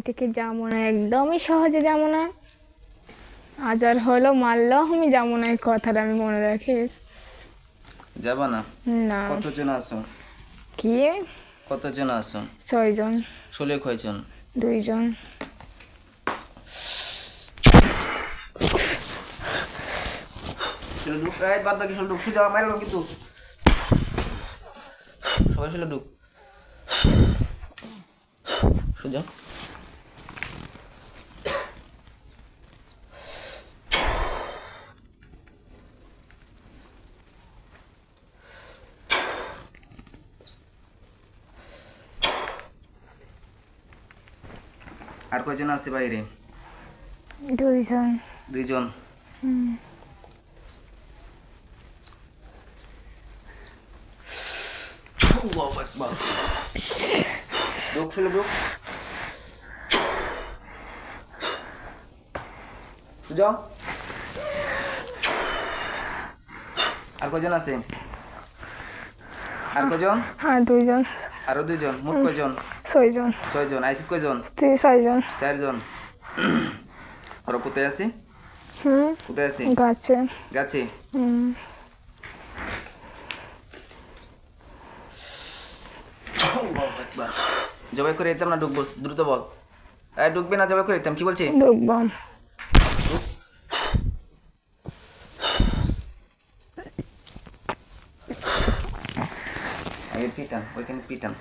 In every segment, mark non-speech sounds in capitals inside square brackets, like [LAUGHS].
থেকে যাব না একদমই সহজে যাব না আজ আর হলো মারলেও আমি যাব না এই কথাটা আমি মনে রাখিস। যাবা না। না কতজন আছো? কি? কতজন আছো? ছয়জন। ষোলো কয়জন? দুইজন। ঢুক। এই বাদ বাকি ষোলো ঢুক। সুজা মারলাম কিন্তু। সবাই ষোলো ঢুক। [SIGHS] সুজা আর কয়জন আছে বাইরে? দুইজন। দুইজন? আর কয়জন আছে? আর আর দুইজন। আরও দুইজন? মোট কয়জন? ছয়জন। ছয়জন আইসি কয়জন? ছয়জন। চারজন। ওরা কোথায় আছে? হুম কোথায় আছে? গাছে। গাছে? হুম। জবাই করে দিতাম না ঢুকবো। দ্রুত বল। এই ঢুকবে না জবাই করে দিতাম। কি বলছি? ঢুকবাম আগে পিটান ওইখানে পিটান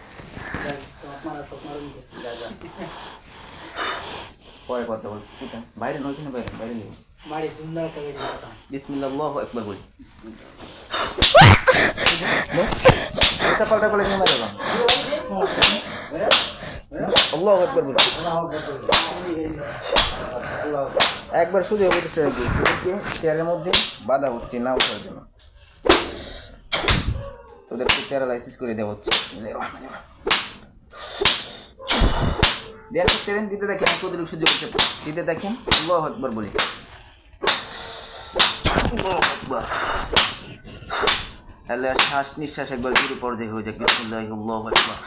পরে বাইরে আকবার বলি একবার শুধু চেয়ারের মধ্যে বাধা হচ্ছে না ওঠার জন্য তোদেরকে প্যারালাইসিস করে দেওয়া হচ্ছে। দেয়ার সেভেন দিতে দেখেন সুযোগ করতে দিতে দেখেন, আল্লাহ একবার বলি। তাহলে শ্বাস নিঃশ্বাস একবার জিরো পর্যায়ে হয়ে যায় বিসমুল্লাহ, আল্লাহ একবার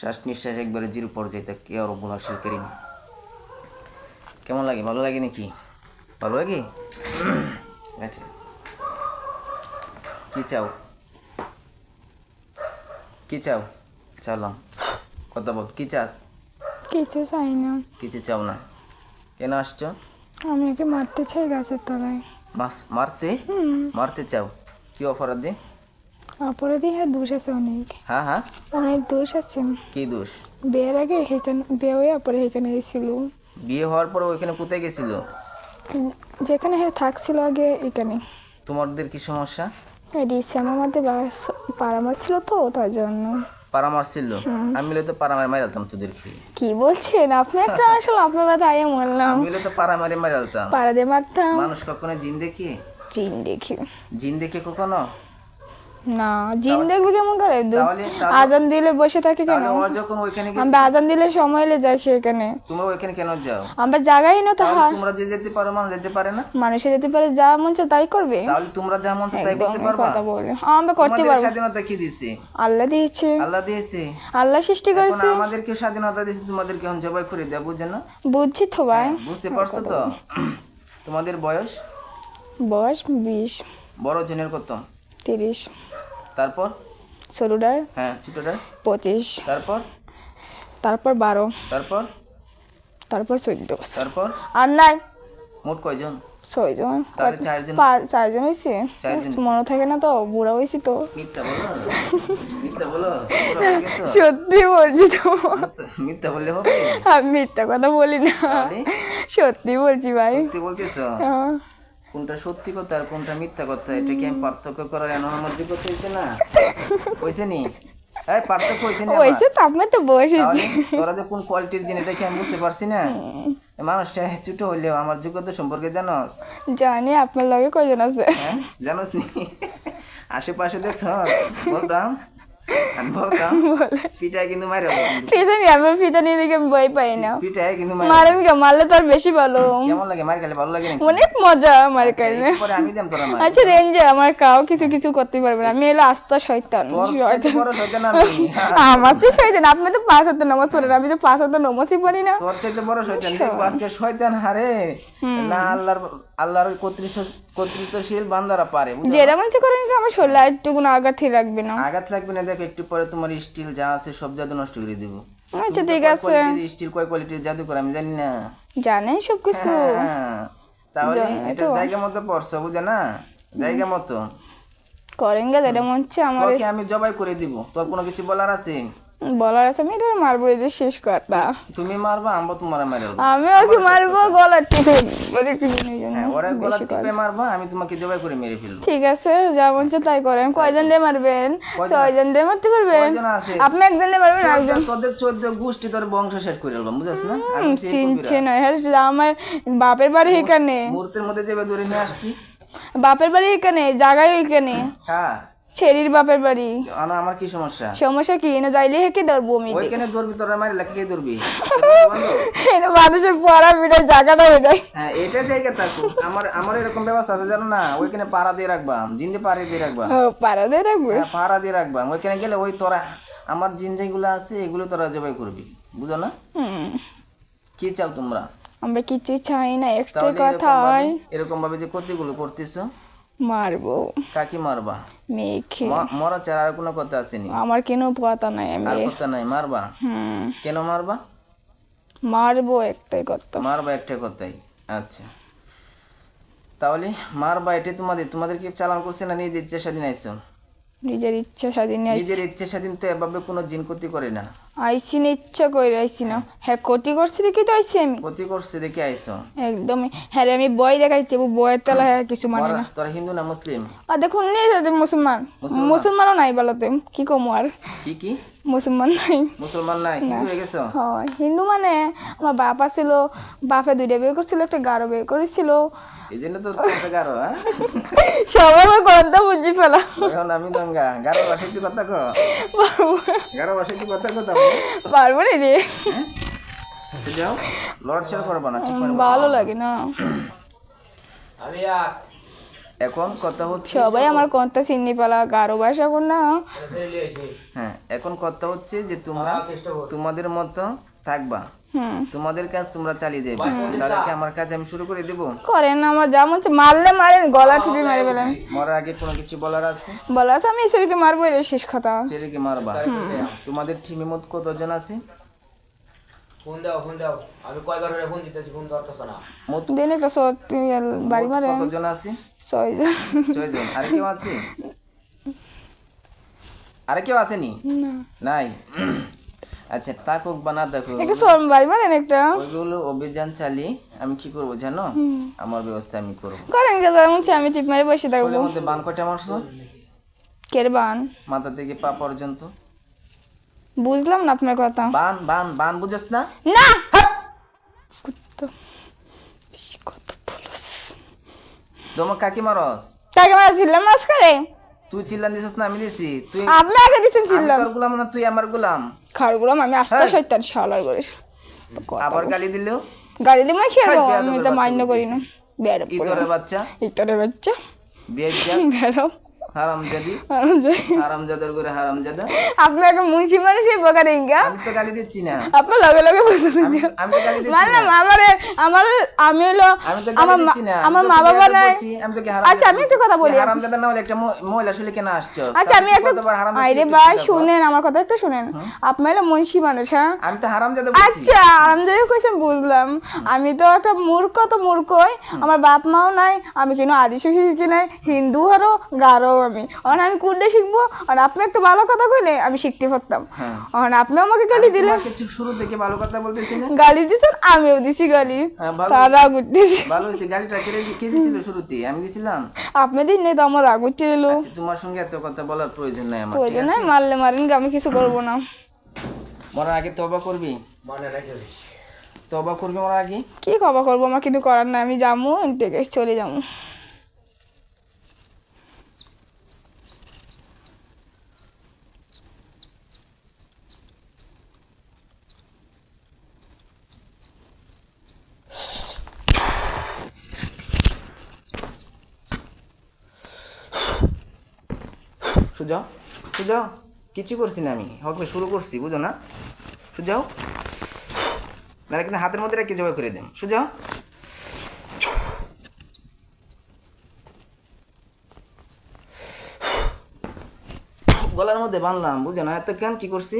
শ্বাস নিঃশ্বাস একবারে জিরো পর্যায়ে তা কে আর বলা করিম? কেমন লাগে? ভালো লাগে নাকি? ভালো লাগে। কি চাও? কি চাও? চালাম। কথা বল কি চাস? কিছু চাই না। কিছু চাও না। কেন আসছো? আমি ওকে মারতে চাই গাছের তলায়। মাস মারতে? মারতে চাও? কি অপরাধে? অপরাধী হ্যাঁ দোষ আছে অনেক। হ্যাঁ হ্যাঁ। অনেক দোষ আছে। কি দোষ? বিয়ের আগে সেখানে বিয়ে হয়ে পরে সেখানে এসেছিল বিয়ে হওয়ার পর ওইখানে কোথায় গেছিল? যেখানে হ্যাঁ থাকছিল আগে এখানে। তোমাদের কি সমস্যা? ডিসেম্বর মধ্যে পারামার ছিল তো তার জন্য। পাড়া ছিল আমি মিলে তো পাড়া মারে মারাতাম তোদেরকে। কি বলছেন? আপনি একটা আসলে আপনারা তাই বললাম আমি মিলে তো পাড়া মারে মারাতাম পাড়া দিয়ে মারতাম। মানুষ কখনো জিন দেখি? জিন দেখি। জিন দেখে কখনো? না জিন দেখবে কেমন করে? আজান দিলে বসে থাকে কেন? যখন ওইখানে আমরা আজান দিলে সময় যাই সেখানে তোমরা ওইখানে কেন যাও? আমরা জায়গাই না তো তোমরা যে যেতে পারো মানুষ যেতে পারে না। মানুষে যেতে পারে যা মন চায় তাই করবে। তাহলে তোমরা যা মন চায় তাই করতে পারবা? কথা বলে। আমরা করতে পারব। স্বাধীনতা কি দিছে আল্লাহ দিয়েছে। আল্লাহ দিয়েছে? আল্লাহ সৃষ্টি করেছে। আমাদেরকে স্বাধীনতা দিয়েছে তোমাদের কেমন জবাই করে দেয় না বুঝছি তো ভাই। বুঝতে পারছ তো? [CLEARS THROAT] তোমাদের বয়স? বয়স বিশ। বড় জনের কত? তিরিশ। তারপর? ষোলোটার হ্যাঁ ছোটটা পঁচিশ। তারপর? তারপর বারো। তারপর? তারপর চোদ্দ তারপর? আর নাই। মোট কয়জন? ছয়জন। চারজন। হয়েছে। মনে থাকে না তো বুড়া হয়েছি তো? সত্যি বলছি তো। মিথ্যা- বললে হবে। আমি মিথ্যা কথা বলি না। সত্যি বলছি ভাই। সত্যি বলতেছো? হ্যাঁ। কোনটা সত্যি কথা আর কোনটা মিথ্যা কথা? এটা কি আমি পার্থক্য করার এমন আমার যোগ্যতা হয়েছে না? হয়েছে নি? এই পার্থক্য হয়েছে না হয়েছে তো আপনার তো বয়স হয়েছে। তোরা যে কোন কোয়ালিটির জিনিস এটা কি আমি বুঝতে পারছি না? এই মানুষটা ছোট হইলেও আমার যোগ্যতা সম্পর্কে জানোস? জানি আপনার লগে কয়জন আছে? হ্যাঁ জানোস নি? আশেপাশে দেখছ? বলতাম। আমি বলতাম বলে পিঠায় কিন্তু মারে নিয়ে আমি ফিতে নিয়ে দেখে আমি ভয় পাই না পিঠায় কিন্তু মারেন কে মারলে তো আর বেশি ভালো কেমন লাগে মার খেলে ভালো লাগে অনেক মজা আমার কাছে আমি দাম তোরা আচ্ছা রেঞ্জে আমার কাউ কিছু কিছু করতে পারবে না আমি এলো আস্তা শয়তান আমার তো শয়তান আপনি তো পাঁচ হাতে নামাজ পড়েন আমি তো পাঁচ হাতে নামাজই পড়ি না তোর চাইতে বড় শয়তান আজকে শয়তান হারে না আল্লাহর আল্লাহর কর্তৃত্ব কর্তৃত্বশীল বান্দারা পারে যেটা মনে হচ্ছে করেন কি আমার শরীরে একটু কোনো আঘাত রাখবে না। আঘাত লাগবে না দেখো একটু পরে তোমার স্টিল যা আছে সব জাদু নষ্ট করে দিব। আচ্ছা ঠিক আছে। স্টিল কয় কোয়ালিটির জাদু করে আমি জানি না। জানেন সব কিছু হ্যাঁ, তাহলে এটা জায়গা মতো পড়ছো বুঝে না? জায়গা মতো। করেন গা যেটা মনে হচ্ছে আমার। আমি জবাই করে দিব তোর কোনো কিছু বলার আছে? বলার আছে আমি এটা মারবো এটা শেষ কথা। তুমি মারবা আমবো তোমার মেরে আমি ওকে মারবো গলা টিপে বলে কি। হ্যাঁ ওরা গলা টিপে মারবা আমি তোমাকে জবাই করে মেরে ফেলব। ঠিক আছে যা চায় তাই করেন কয়জন দিয়ে মারবেন? ছয়জন দিয়ে মারতে পারবেন? কয়জন আছে? আপনি একজন দিয়ে মারবেন আরেকজন? তোদের চোদ্দ গোষ্ঠী তোর বংশ শেষ করে ফেলবাম বুঝাস না? আমি চিনছে না হ্যাঁ আমার বাপের বাড়ি এখানে। মুহূর্তের মধ্যে যেভাবে ধরে নিয়ে আসছি। বাপের বাড়ি এখানে জায়গায় এখানে হ্যাঁ। ছেড়ির বাপের বাড়ি। আনা আমার কি সমস্যা? সমস্যা কি? না যাইলে হেঁকে ধরবো আমি ওইখানে ধরবি তোরা মারি লাগে কে ধরবি। [LAUGHS] এটা মানুষের পড়া বিড়ায় জায়গাটা ওইটাই হ্যাঁ এটা জায়গা থাকো আমার আমার এরকম ব্যবস্থা আছে জানো না? ওইখানে পাড়া দিয়ে রাখবা জিন্দে পাড়া দিয়ে রাখবা। ও পাড়া দিয়ে রাখবে? হ্যাঁ পাড়া দিয়ে রাখবা। ওইখানে গেলে ওই তোরা আমার জিন যেগুলো আছে এগুলো তোরা জবাই করবি। বুঝো না? হুম। কি চাও তোমরা? আমরা কিছু চাই না একটা কথা হয়। এরকম ভাবে যে ক্ষতিগুলো করতেছো মারবো। কাকি মারবা? মেখে ম- মরা ছাড়া আর কোনো কথা আসেনি? আমার কেন কথা নাই আর কথা নাই মারবা? হুম। কেন মারবা? মারবো একটাই কথা। মারবা একটা কথাই। আচ্ছা। তাহলে মারবা এটাই তোমাদের। তোমাদেরকে চালান করছে না নিজের ইচ্ছে স্বাধীন আইসো নিজের ইচ্ছা স্বাধীন নিজের ইচ্ছে স্বাধীন তো এভাবে কোনো জিন ক্ষতি করে না। আইসি না ইচ্ছা কইরা আইসি না হ্যাঁ ক্ষতি করছি দেখি তো আইসি আমি। ক্ষতি করছি দেখি আইছো একদমই। হ্যাঁ রে, আমি বই দেখাইতে বইয়ের তেলা হ্যাঁ কিছু মানে না। তোরা- হিন্দু না মুসলিম? আর দেখুন তাদের মুসলমান। মুসলমানও নাই বলতে কি কম আর? কি কি? মুসলমান নাই। মুসলমান নাই হিন্দু হয়ে গেছো? হয় হিন্দু মানে আমার বাবা ছিল বাপে দুইটা বিয়ে করছিল একটা গারো বিয়ে করেছিল। এই জন্য তো গারো হ্যাঁ? [LAUGHS] সবাই গন্ধ বুঝি ফেলা। এখন আমি দঙ্গা গারো ভাষা একটু কথা কো গারো ভাষা একটু কথা কো তাহলে। পারব না রে। হ্যাঁ? যাও লড়ছাড় করবা না ঠিক করে ভালো লাগে না। এখন কথা হচ্ছে সবাই আমার কথা চিনি পেলা গারো ভাষা কোন না? হ্যাঁ এখন কথা হচ্ছে যে তোমরা তোমাদের মতো থাকবা। তোমাদের কাজ তোমরা চালিয়ে যাবে তাহলে কি আমার কাজ আমি শুরু করে দেব? করেন আমার যা মন মারলে মারেন গলা টিপে মেরে ফেলেন। মরার আগে কোনো কিছু বলার আছে? বলা আছে আমি ঈশ্বরকে মারবো এটা শেষ কথা। ছেলেকে মারবা। তোমাদের টিমে মোট কতজন আছে? ফোন দাও ফোন দাও। আমি কয়বার করে ফোন দিতেছি ফোন ধরতেছ না। মোট দিন একটা সত্যি বাড়ি মারে কতজন আছে? ছয় জন। ছয়জন। আর কেউ আছে? আর কেউ আসেনি? না। নাই? আচ্ছা থাকুক বা না থাকুক। একটা সর বাড়ি মারেন একটা? ওইগুলো অভিযান চালিয়ে আমি কি করব জানো? আমার ব্যবস্থা আমি করব। করেন আমি টিপ মারে বসে থাকব। মধ্যে বান কয়টা মারছো? কেরবান মাথা থেকে পা পর্যন্ত? বুঝলাম না আপনার কথা। বান বান বান বুঝছ না? না কুত্তা। বেশি কথা বলস। তোমার কাকি মারস? তাকে মারা ছিলাম মাঝখানে তুই চিল্লান দিছিস না আমি দিছি। তুই আপনি আগে আমি ছিলাম তোর গুলাম না তুই আমার গুলাম। খারগুলাম আমি আস্তে শৈতান শালার করে আবার গালি দিলেও গাড়ি দিয়ে খেয়ে আমি তো মান্য করি না। বেড়া ইতরের বাচ্চা? ইতরে বাচ্চা? বিয়ে যা বেড়াও হারাম জাদি আর যাই। হারাম জাদার করে হারাম আপনি একটা মুন্সি মানুষই বোকা দেঙ্গা আমি তো গালি দিচ্ছি না। আপনার লগে লগে বলতেছেন আমি আমি তো গালি দিচ্ছি মানে আমার আমার আমি হলো আমি তো গালি দিচ্ছি না। আমার মা বাবা নাই। আমি তোকে হারাম আচ্ছা আমি একটা কথা বলি। হারাম না হলে একটা ম- মহিলা শুলে কেন আসছো? আচ্ছা আমি একটা কি ভাই শুনেন আমার কথা একটা শুনেন। আপনি হলো মুন্সি মানুষ হ্যাঁ? আমি তো হারাম আচ্ছা যেটা কইছেন বুঝলাম। আমি তো একটা মূর্খ তো মূর্খই। আমার বাপ মাও নাই আমি কেন আদিবাসী শিখি নাই হিন্দু আরও গারো আমি। আর আমি কোনটা শিখব আর আপনি একটা ভালো কথা কইলে আমি শিখতে পারতাম। হ্যাঁ। আর আপনি আমাকে গালি দিলেন। কিছু শুরু থেকে ভালো কথা বলতেছি না। গালি দিছেন আমিও দিছি গালি। হ্যাঁ, ভালো তারা ভালো হয়েছে। গাড়িটা কে কে দিছিল শুরুতে? আমি দিছিলাম। আপনি দিন নেই তো আমার রাগ উঠতে এলো আচ্ছা, তোমার সঙ্গে এত কথা বলার প্রয়োজন নাই আমার প্রয়োজন নাই মারলে মারেন আমি কিছু করব না। মরার আগে তবা করবি? মানে নাকি তবা করবি মরার আগে? কি কবা করব আমার কিন্তু করার নাই আমি যাব থেকে চলে যাব সুজাও সুজাও কিছু করছি না আমি। হকবে শুরু করছি, বুঝো না? সুজাও না কিন্তু হাতের মধ্যে রেখে জবাই করে দেন। সুজাও গলার মধ্যে বানলাম, বুঝো না? এত কেন কি করছি?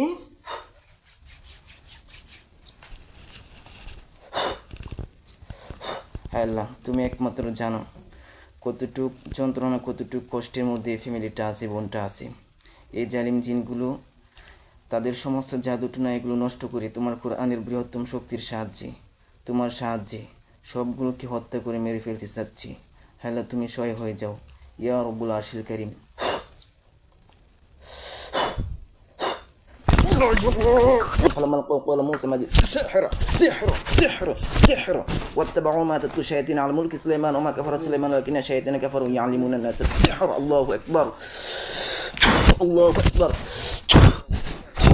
হ্যাঁ তুমি একমাত্র জানো। কতটুক যন্ত্রণা, কতটুক কষ্টের মধ্যে ফ্যামিলিটা আছে, বোনটা আছে, এই জালিম জিনগুলো তাদের সমস্ত জাদুটনা এগুলো নষ্ট করে তোমার কোরআনের বৃহত্তম শক্তির সাহায্যে, তোমার সাহায্যে সবগুলোকে হত্যা করে মেরে ফেলতে চাচ্ছি। হ্যালো তুমি সয় হয়ে যাও। ইয়া রব্বুল আশিল করিম। فلما قال موسى ما سحر سحر سحر سحر واتبعوا ما تتلو الشياطين على ملك سليمان وما كفر سليمان ولكن الشياطين كفروا يعلمون الناس السحر. الله أكبر. الله أكبر.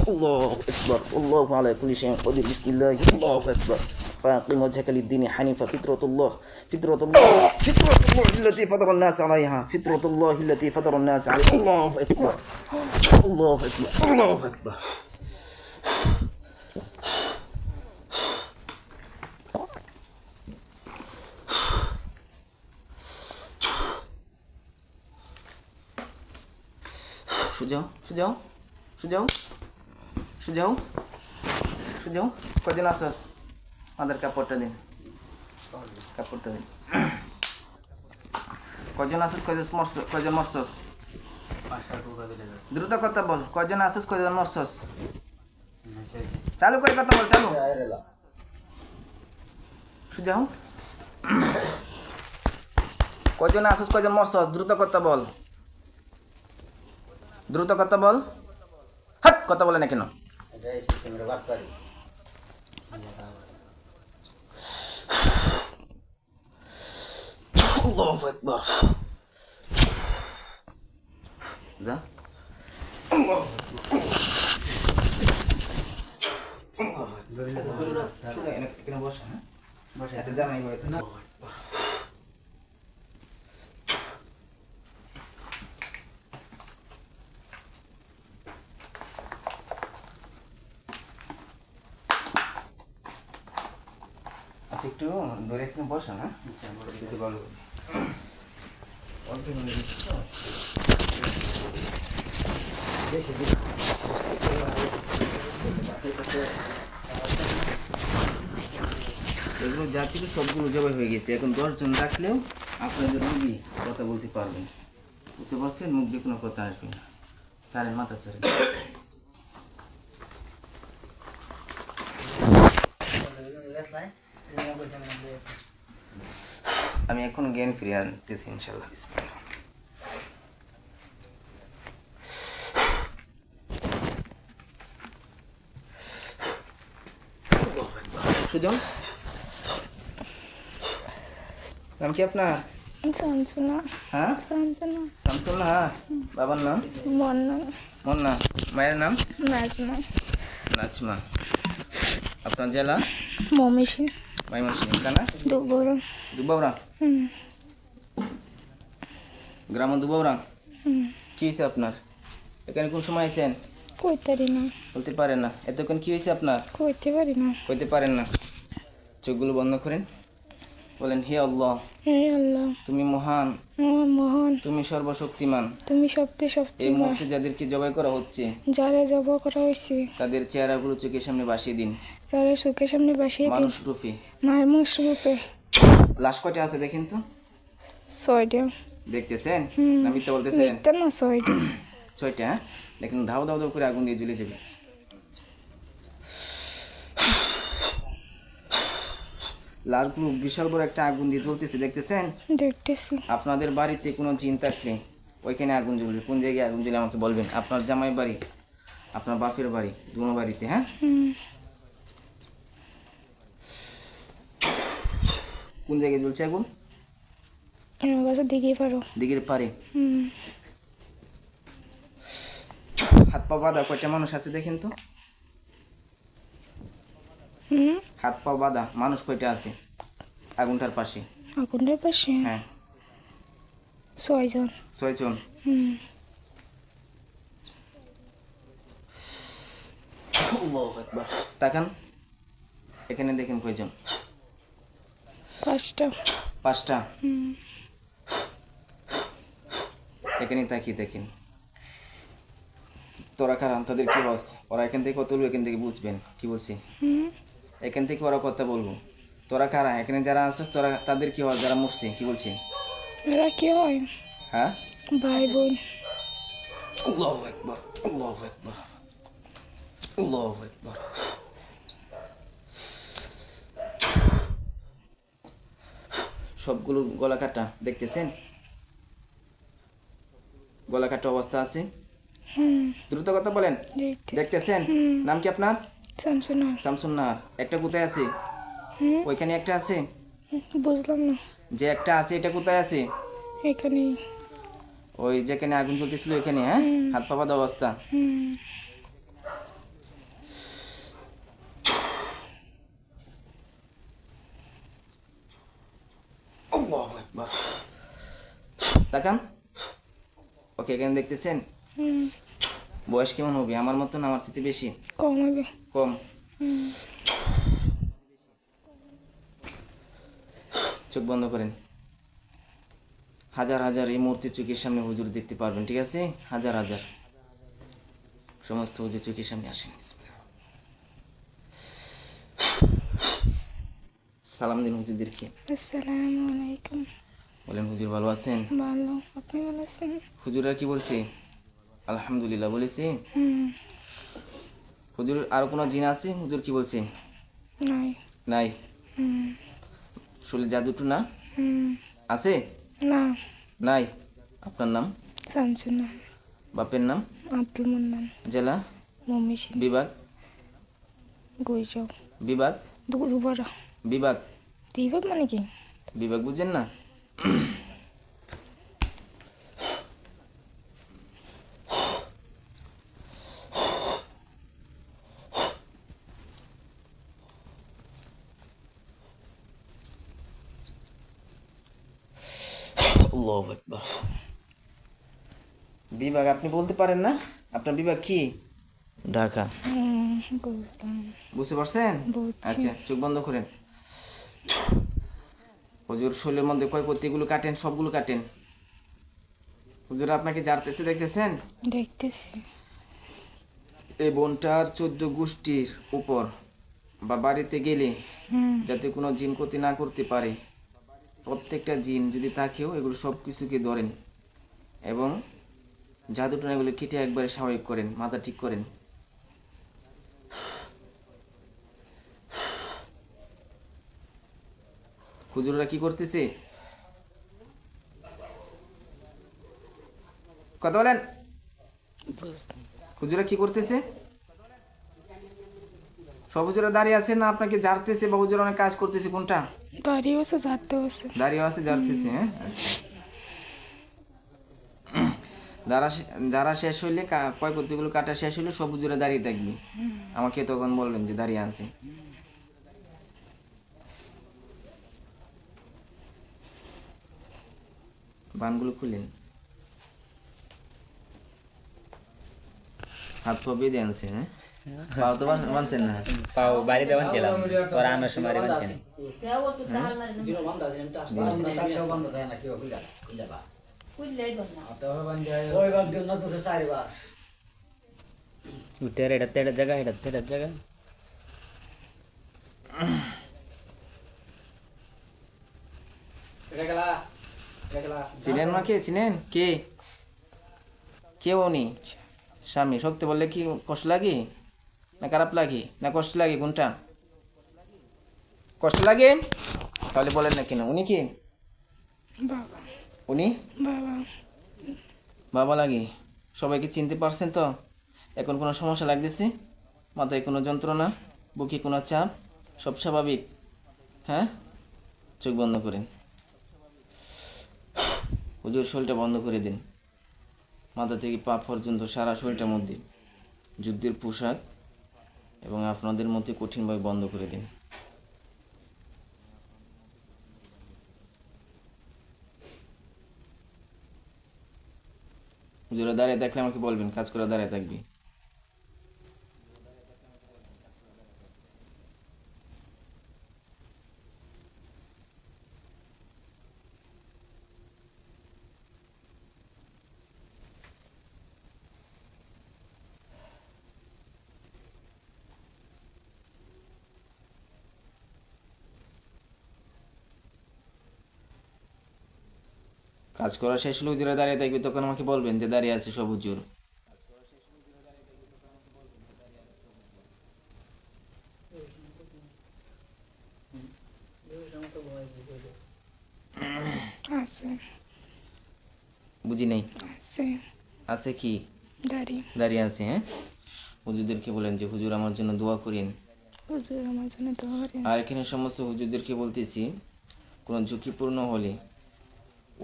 الله أكبر. والله على كل شيء قدير. بسم الله. الله أكبر. فاقم وجهك للدين حنيفا. فطرة الله فطرة الله فطرة الله التي فطر الناس عليها. فطرة الله التي فطر الناس عليها. الله أكبر. الله أكبر. الله أكبر. সুজাও সুজাও সুজাও সুজাও সুজাও কজন আসস আমাদের কাপড়টা দিন। কাপড়টা দিন। কজন আসস কজন মরস কজন মরসস দ্রুত কথা বল, কজন আসস কজন মরসস চালু করে কথা বল, চালু। সুজাও কজন আসস কজন মরসস দ্রুত কথা বল। দ্রুত কথা বল। হাট কথা বলে না কেন? আল্লাহু আকবার। যা। এখানে বসা হ্যাঁ? আচ্ছা যা নাই আচ্ছা একটু ধরে এখানে বসা না। ভালো। এগুলো যা ছিল সবগুলো জবাই হয়ে গেছে। এখন দশজন রাখলেও আপনাদের রুগী কথা বলতে পারবেন বুঝতে পারছেন? মুখ দিয়ে কোনো কথা আসবে না। চারেন মাথা চারেন আমি এখন জ্ঞান ফিরিয়ে আনতেছি ইনশাল্লাহ বিসমিল্লাহ। সুজন? নাম কি আপনার? হ্যাঁ? সামসুনা বাবার নাম? মন্না। মন্না। মায়ের নাম? নাজমা। নাজমা। আপনার জেলা? মমিষি মাইমনসিং কানা দুবুর দুবাউরা হুম গ্রাম দুবাউরা হুম কি হয়েছে আপনার এখানে কোন সময় আছেন কইতে পারি না বলতে পারেন না এতক্ষণ কি হয়েছে আপনার কইতে পারি না কইতে পারেন না চোখগুলো বন্ধ করেন বলেন হে আল্লাহ হে আল্লাহ তুমি মহান মোহন তুমি সর্বশক্তিমান তুমি সবচেয়ে এই সবচেয়ে মুহূর্তে যাদেরকে জবাই করা হচ্ছে যারা জব করা হয়েছে তাদের চেহারাগুলো চোখের সামনে বাসিয়ে দিন তারা সুখের সামনে বাসিয়ে দিন। মানুষ রূপে মানুষ রূপে। লাশ কয়টা আছে দেখেন তো? ছয়টা। দেখতেছেন। না মিথ্যা বলতেছেন? মিথ্যা না ছয়টা। [CLEARS THROAT] ছয়টা হ্যাঁ? দেখেন ধাও ধাও ধাও করে আগুন দিয়ে জ্বলে যাবে। লাশগুলো বিশাল বড় একটা আগুন দিয়ে জ্বলতেছে দেখতেছেন? দেখতেছি। আপনাদের বাড়িতে কোনো জিন থাকলে ওইখানে আগুন জ্বলবে। কোন জায়গায় আগুন জ্বলে আমাকে বলবেন? আপনার জামাই বাড়ি আপনার বাপের বাড়ি দুনো বাড়িতে হ্যাঁ? কোন জায়গায় জ্বলছে আগুন? দিঘির পাড়ে। দিঘির পাড়ে? হাত পা বাঁধা কয়টা মানুষ আছে দেখেন তো? হাত পা বাঁধা মানুষ কয়টা আছে আগুনটার পাশে? আগুনটার পাশে? হ্যাঁ। ছয়জন। ছয়জন? তাকান। এখানে দেখেন কয়জন? পাঁচটা। পাঁচটা? এখানে তাকিয়ে দেখেন। তোরা খারাপ তাদের কি বস ওরা এখান থেকে কত এখান থেকে বুঝবেন। কি বলছি? এখান থেকে ওরা কথা বলব। তোরা কারা এখানে যারা আছিস তোরা তাদের কি হয় যারা মরছে কি বলছি? এরা কি হয়? হ্যাঁ? ভাই বোন আল্লাহু আকবার আল্লাহু আকবার আল্লাহু আকবার। সবগুলো গলা কাটা দেখতেছেন? গলা কাটা অবস্থা আছে? দ্রুত কথা বলেন। দেখতেছেন? নাম কি আপনার? স্যামসুন শামসুন একটা কোথায় আছে? ওইখানে একটা আছে? বুঝলাম না। যে একটা আছে এটা কোথায় আছে? এখানে ওই যেখানে আগুন জ্বলতেছিল ওইখানে হ্যাঁ? হাত পা বাঁধা অবস্থা হুম আল্লাহু আকবার তাকান ওকে এখানে দেখতেছেন? বয়স কেমন হবে? আমার মতন আমার থেকে বেশি? কম হবে। কম? চোখ বন্ধ করেন। হাজার হাজার এই মূর্তি চোখের সামনে হুজুর দেখতে পারবেন ঠিক আছে? হাজার হাজার। সমস্ত হুজুর চোখের সামনে আসেন সালাম দিন হুজুরদেরকে। আসসালামু আলাইকুম। বলেন হুজুর ভালো আছেন? ভালো আপনি ভালো আছেন? হুজুর আর কি বলছে? আলহামদুলিল্লাহ বলেছি? হুজুর আর কোনো জিন আছে? হুজুর কি বলছে? নাই। নাই? শরীর জাদুটু না? আছে? না। নাই? আপনার নাম? শামসুন বাপের নাম? আব্দুল মুন্নান। জেলা? মমিসিন বিভাগ? গুইজাও বিভাগ? দুবারা বিভাগ? দিবে মানে কি? বিভাগ বুঝেন না? আল্লাহু আকবার। বিভাগ আপনি বলতে পারেন না? আপনার বিভাগ কি? ঢাকা। বুঝতে পারছেন? আচ্ছা চোখ বন্ধ করেন। হুজুর শরীরের মধ্যে কয় পত্তিগুলো কাটেন সবগুলো কাটেন। হুজুর আপনাকে জারতেছে দেখতেছেন? দেখতেছি। এই বনটার চোদ্দ গোষ্ঠীর উপর বা বাড়িতে গেলে যাতে কোনো জিন ক্ষতি না করতে পারে। প্রত্যেকটা জিন যদি থাকেও এগুলো সব কিছুকে ধরেন এবং জাদুটনা এগুলো কেটে একবারে স্বাভাবিক করেন, মাথা ঠিক করেন। হুজুররা কি করতেছে? কথা বলেন। হুজুরা কি করতেছে? সব হুজুরা দাঁড়িয়ে আছে না আপনাকে জারতেছে বা হুজুরা অনেক কাজ করতেছে, কোনটা? হ্যাঁ। যারা যারা শেষ হইলে কা- কয় পত্তিগুলো কাটা শেষ হইলে সব হুজুরা দাঁড়িয়ে থাকবে। আমাকে তখন বলবেন যে দাঁড়িয়ে আছে। বানগুলো খুলেন। হাত পা বেঁধে আনছে হ্যাঁ? পাও তো বানছেন না। পাও বাড়িতে বানছিলাম আনার সময় বানছেন এটা জায়গা জায়গা এটা গেলা চিনেন না কে চিনেন? কে? কে উনি স্বামী সত্যি বললে কি কষ্ট লাগে? না খারাপ লাগে না কষ্ট লাগে কোনটা? কষ্ট লাগে? তাহলে বলেন না কেন উনি কি? উনি? বাবা লাগে। সবাইকে চিনতে পারছেন তো? এখন কোনো সমস্যা লাগতেছে? মাথায় কোনো যন্ত্রণা? বুকে কোনো চাপ? সব স্বাভাবিক। হ্যাঁ? চোখ বন্ধ করেন। হুজুর শরীরটা বন্ধ করে দিন। মাথা থেকে পা পর্যন্ত সারা শরীরটার মধ্যে। যুদ্ধের পোশাক। এবং আপনাদের মধ্যে কঠিনভাবে বন্ধ করে দিন। যারা দাঁড়িয়ে থাকলে আমাকে বলবেন, কাজ করে দাঁড়িয়ে থাকবি। কাজ করা শেষ হলে হুজুরা দাঁড়িয়ে থাকবে তখন আমাকে বলবেন যে দাঁড়িয়ে আছে সব হুজুর আছে। বুঝি নেই? আছে। আছে কি? দাড়ি। দাঁড়িয়ে আছে হ্যাঁ? হুজুরদেরকে বলেন যে হুজুর আমার জন্য দোয়া করেন। হুজুর আমার জন্য তো করেন। আর এখানে সমস্ত হুজুরদেরকে বলতেছি কোনো ঝুঁকিপূর্ণ হলে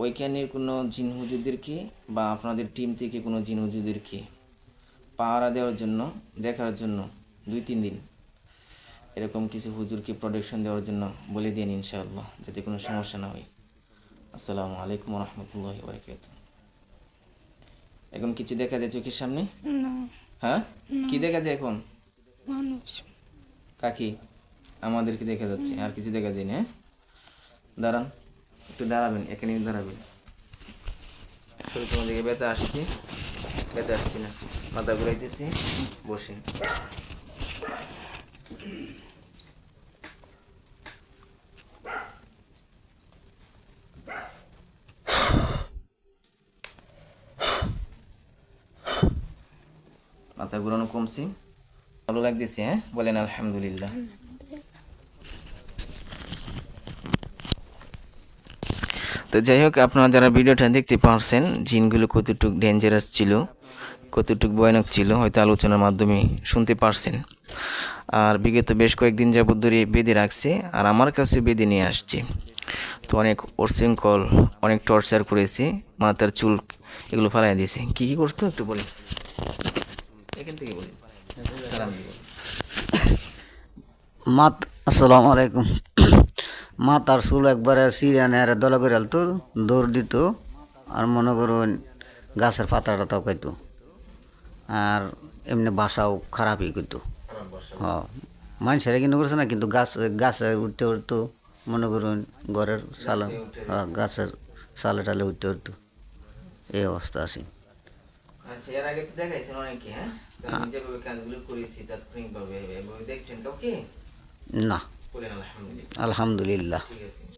ওইখানের কোনো জিন হুজুরদেরকে বা আপনাদের টিম থেকে কোনো জিন হুজুরদেরকে পাহারা দেওয়ার জন্য দেখার জন্য দুই তিন দিন। এরকম কিছু হুজুরকে প্রোটেকশন দেওয়ার জন্য বলে দিন ইনশাআল্লাহ যাতে কোনো সমস্যা না হয়। আসসালামু আলাইকুম রহমতুল্লাহ বারকাত এখন কিছু দেখা যায় চোখের সামনে? হ্যাঁ? কি দেখা যায় এখন? কাকি আমাদেরকে দেখা যাচ্ছে আর কিছু দেখা যায় না হ্যাঁ? দাঁড়ান। একটু দাঁড়াবেন, এখানে দাঁড়াবেন। শুরু দিকে ব্যথা আসছে ব্যথা আসছে না, মাথা ঘুরাইতেছি বসেন। মাথা ঘুরানো কমছে। ভালো লাগতেছে হ্যাঁ? বলেন আলহামদুলিল্লাহ। তো যাই হোক, আপনারা যারা ভিডিওটা দেখতে পারছেন, জিনগুলো কতটুকু ডেঞ্জারাস ছিল, কতটুকু ভয়ানক ছিল, হয়তো আলোচনার মাধ্যমে শুনতে পারছেন। আর বিগত বেশ কয়েকদিন যাবত ধরে বেঁধে রাখছে, আর আমার কাছে বেঁধে নিয়ে আসছে। তো অনেক উশৃঙ্খল অনেক টর্চার করেছে, মাথার চুল এগুলো ফালাই দিয়েছে। কী কী করতো একটু বলি এখান থেকে বলি মাত আসসালামু আলাইকুম। মা তার চুল একবারে সিরিয়ানে আর দলা করে আলতো দৌড় দিত আর মনে করুন গাছের পাতাটা তকাইতো আর এমনি বাসাও খারাপই করতো। হ মানুষেরা কিন্তু করছে না কিন্তু গাছ গাছে উঠতে উঠতো মনে করুন ঘরের সালে হ্যাঁ, গাছের সালে টালে উঠতে উঠতো এই অবস্থা আছে। আচ্ছা হ্যাঁ? না। বলেন আলহামদুলিল্লাহ আলহামদুলিল্লাহ ঠিক আছে